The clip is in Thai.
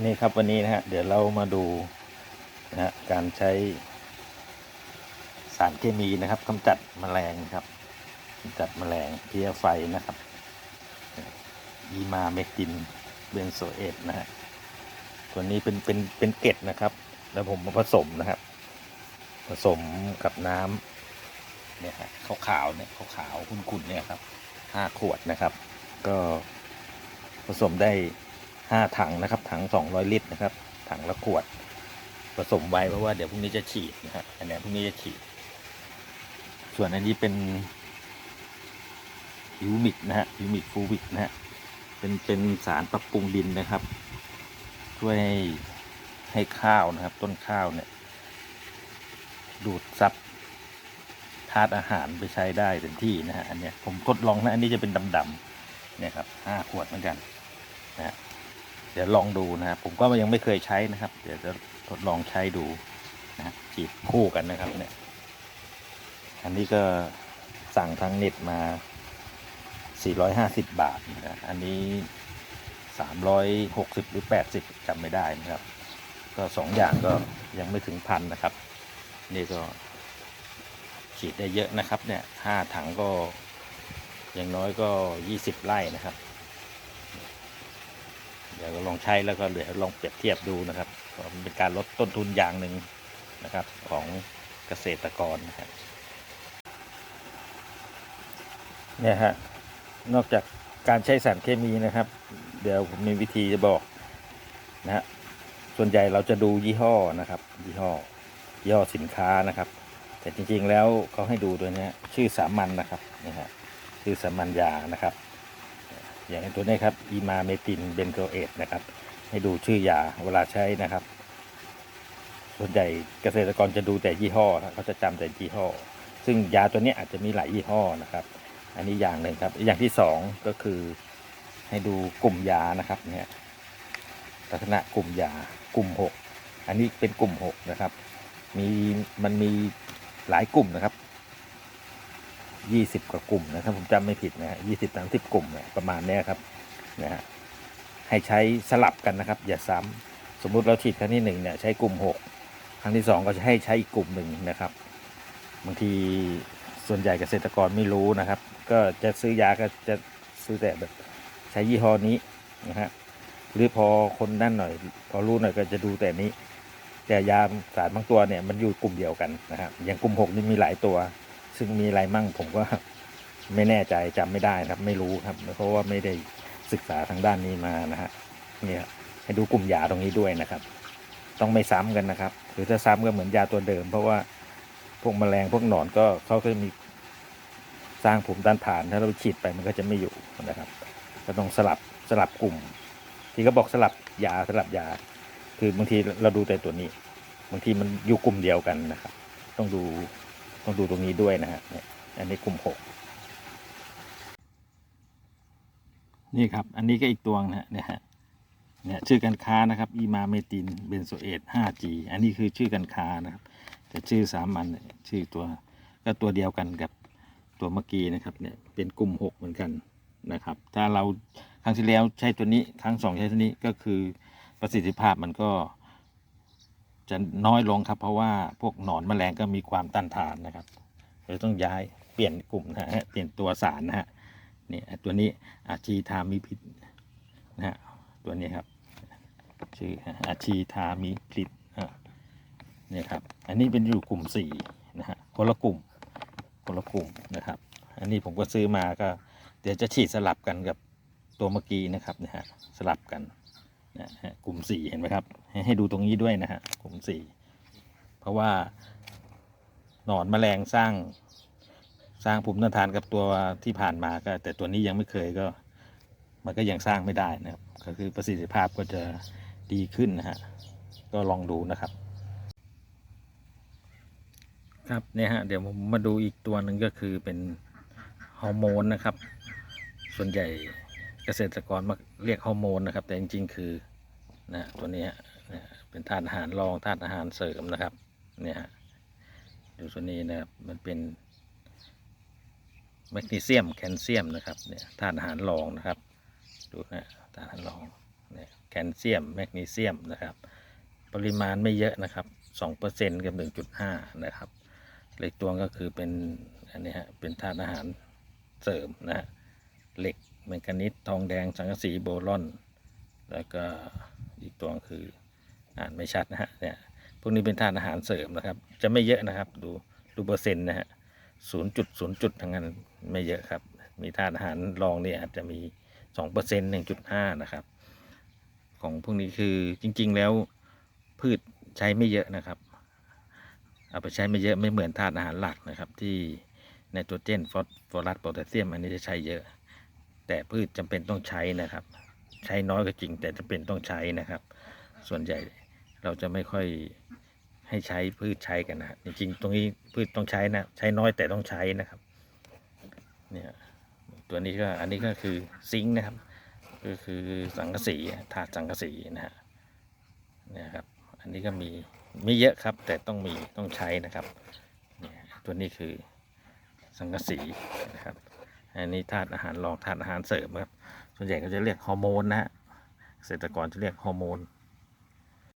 นี่ครับวันนี้นะฮะเดี๋ยวเรามาดูนะฮะการใช้สารเคมีนะครับกำจัดแมลงครับกำจัดแมลงเพี้ยไฟนะครับอีมาเมกตินเบนโซเอตนะฮะตัวนี้เป็นเป็นเป็นเกล็ดนะครับ แล้วผมมาผสมนะครับ ผสมกับน้ำเนี่ยฮะขาวๆเนี่ยขาวๆขุ่นๆเนี่ยครับห้าขวดนะครับ ก็ผสมได้ ห้าถังนะครับ ถังสองร้อยลิตรนะครับ ถังละขวด ผสมไว้เพราะว่าเดี๋ยวพรุ่งนี้จะฉีดนะฮะอันนี้พรุ่งนี้จะฉีด ส่วนอันนี้เป็นยูมิกนะฮะยูมิกฟูวิกนะฮะเป็นเป็นสารปรับปรุงดินนะครับ ช่วยให้ให้ข้าวนะครับ ต้นข้าวเนี่ย ดูดซับธาตุอาหารไปใช้ได้เต็มที่นะฮะอันเนี้ยผมทดลองนะอันนี้จะเป็นดำๆเนี่ยครับห้าขวดเหมือนกันนะฮะ เดี๋ยวลองดูนะครับผมก็ยังไม่เคยใช้นะครับ เดี๋ยวจะทดลองใช้ดูนะฉีดคู่กันนะครับเนี่ยอันนี้ก็สั่งทางเน็ตมา 450 บาทนะครับอันนี้ 360 หรือ 80จำไม่ได้นะครับ ก็สองอย่างก็ยังไม่ถึงพันนะครับ นี่ก็ฉีดได้เยอะนะครับเนี่ยห้าถังก็อย่างน้อยก็ 20 ไร่นะครับ ดี๋ยวลองใช้แล้วก็เดี๋ยวลองเปรียบเทียบดูนะครับมันเป็นการลดต้นทุนอย่างหนึ่งนะครับของเกษตรกรนะครับเนี่ยฮะนอกจากการใช้สารเคมีนะครับ เดี๋ยวผมมีวิธีจะบอกนะฮะส่วนใหญ่เราจะดูยี่ห้อนะครับ ยี่ห้อยี่ห้อสินค้านะครับ แต่จริงๆแล้วเขาให้ดูตัวเนี้ยชื่อสามัญนะครับนี่ฮะชื่อสามัญยานะครับ อย่างตัวนี้ครับอีมาเมตินเบนโซเอตนะครับ ให้ดูชื่อยาเวลาใช้นะครับ ส่วนใหญ่เกษตรกรจะดูแต่ยี่ห้อนะเขาจะจำแต่ยี่ห้อ ซึ่งยาตัวนี้อาจจะมีหลายยี่ห้อนะครับ อันนี้อย่างหนึ่งครับ อย่างที่สองก็คือให้ดูกลุ่มยานะครับเนี่ยลักษณะกลุ่มยากลุ่มหกอันนี้เป็นกลุ่มหกนะครับ มีมันมีหลายกลุ่มนะครับ ยี่สิบกว่ากลุ่มนะครับผมจำไม่ผิดนะฮะยี่สิบสามสิบกลุ่มเนี่ยประมาณเนี้ยครับนะฮะให้ใช้สลับกันนะครับ อย่าซ้ำสมมุติเราฉีดครั้งที่หนึ่งเนี่ยใช้กลุ่มหกครั้งที่สองก็จะให้ใช้อีกกลุ่มหนึ่งนะครับ บางทีส่วนใหญ่เกษตรกรไม่รู้นะครับ ก็จะซื้อยาก็จะซื้อแต่แบบใช้ยี่ห้อนี้นะฮะหรือพอคนนั่นหน่อย พอรู้หน่อยก็จะดูแต่นี้ แต่ยาสารบางตัวเนี่ยมันอยู่กลุ่มเดียวกันนะครับอย่างกลุ่มหกนี่มีหลายตัว ซึ่งมีอะไรมั่งผมก็ไม่แน่ใจจำไม่ได้ครับ ไม่รู้ครับ เพราะว่าไม่ได้ศึกษาทางด้านนี้มานะฮะเนี่ยให้ดูกลุ่มยาตรงนี้ด้วยนะครับ ต้องไม่ซ้ำกันนะครับ หรือถ้าซ้ำก็เหมือนยาตัวเดิม เพราะว่าพวกแมลงพวกหนอนก็เขาก็มีสร้างภูมิต้านทาน ถ้าเราฉีดไปมันก็จะไม่อยู่นะครับ ก็ต้องสลับสลับกลุ่ม ที่เขาบอกสลับยาสลับยา คือบางทีเราดูแต่ตัวนี้ บางทีมันอยู่กลุ่มเดียวกันนะครับ ต้องดู ต้องดูตรงนี้ด้วยนะฮะเนี่ยอันนี้กลุ่มหกนี่ครับ อันนี้ก็อีกตัวนะฮะเนี่ยฮะเนี่ยชื่อการค้านะครับอีมาเมตินเบนโซเอต 5G อันนี้คือชื่อการค้านะครับ แต่ชื่อสามัญชื่อตัวก็ตัวเดียวกันกับตัวเมื่อกี้นะครับเนี่ยเป็นกลุ่มหกเหมือนกันนะครับ ถ้าเราครั้งที่แล้วใช้ตัวนี้ครั้งสองใช้ตัวนี้ก็คือประสิทธิภาพมันก็ จะน้อยลงครับ เพราะว่าพวกหนอนแมลงก็มีความต้านทานนะครับเลยต้องย้ายเปลี่ยนกลุ่มนะฮะเปลี่ยนตัวสารนะฮะนี่ตัวนี้อาชีทามิพิษนะฮะตัวนี้ครับชื่ออาชีทามิพิษอะนี่ครับอันนี้เป็นอยู่กลุ่มสี่นะฮะคนละกลุ่มคนละกลุ่มนะครับ อันนี้ผมก็ซื้อมาก็ เดี๋ยวจะฉีดสลับกันกับตัวเมื่อกี้นะครับนะฮะสลับกัน นะฮะกลุ่มสี่เห็นไหมครับ ให้ให้ดูตรงนี้ด้วยนะฮะกลุ่มสี่เพราะว่าหนอนแมลงสร้างสร้างภูมิต้านทานกับตัวที่ผ่านมาก็ แต่ตัวนี้ยังไม่เคยก็ มันก็ยังสร้างไม่ได้นะครับก็คือประสิทธิภาพก็จะดีขึ้นนะฮะก็ลองดูนะครับ ครับเนี่ยฮะเดี๋ยวผมมาดูอีกตัวหนึ่งก็คือเป็นฮอร์โมนนะครับ ส่วนใหญ่ เกษตรกรมาเรียกฮอร์โมนนะครับ แต่จริงๆคือนะตัวนี้นะเป็นธาตุอาหารรองธาตุอาหารเสริมนะครับเนี่ยดูตัวนี้นะครับมันเป็นแมกนีเซียมแคลเซียมนะครับเนี่ยธาตุอาหารรองนะครับดูนะธาตุอาหารรองเนี่ยแคลเซียมแมกนีเซียมนะครับ ปริมาณไม่เยอะนะครับ2%กับ1.5นะครับเล็กตัวก็คือเป็นอันนี้ฮะเป็นธาตุอาหารเสริมนะฮะ เหล็กแมงกานิสทองแดงสังกะสีโบรอน แล้วก็อีกตัวคืออ่านไม่ชัดนะฮะเนี่ยพวกนี้เป็นธาตุอาหารเสริมนะครับ จะไม่เยอะนะครับ ดูดูเปอร์เซ็นต์นะฮะศูนย์จุดศูนย์จุดทั้งนั้นไม่เยอะครับ มีธาตุอาหารรองเนี่ยอาจจะมีสองเปอร์เซ็นต์หนึ่งจุดห้านะครับ ของพวกนี้คือจริง ๆ แล้วพืชใช้ไม่เยอะนะครับ เอาไปใช้ไม่เยอะไม่เหมือนธาตุอาหารหลักนะครับ ที่ไนโตรเจนฟอสฟอรัสโพแทสเซียมอันนี้จะใช้เยอะ แต่พืชจำเป็นต้องใช้นะครับ ใช้น้อยก็จริง แต่จำเป็นต้องใช้นะครับ ส่วนใหญ่เราจะไม่ค่อยให้ใช้พืชใช้กันนะจริงๆตรงนี้พืชต้องใช้นะใช้น้อยแต่ต้องใช้นะครับเนี่ยตัวนี้ก็อันนี้ก็คือซิงค์นะครับ ก็คือสังกะสีถาดสังกะสีนะฮะเนี่ยครับ อันนี้ก็มีไม่เยอะครับ แต่ต้องมีต้องใช้นะครับเนี่ยตัวนี้คือสังกะสีนะครับ อันนี้ธาตุอาหารรองธาตุอาหารเสริมครับ ส่วนใหญ่ก็จะเรียกฮอร์โมนนะฮะเกษตรกรจะเรียกฮอร์โมน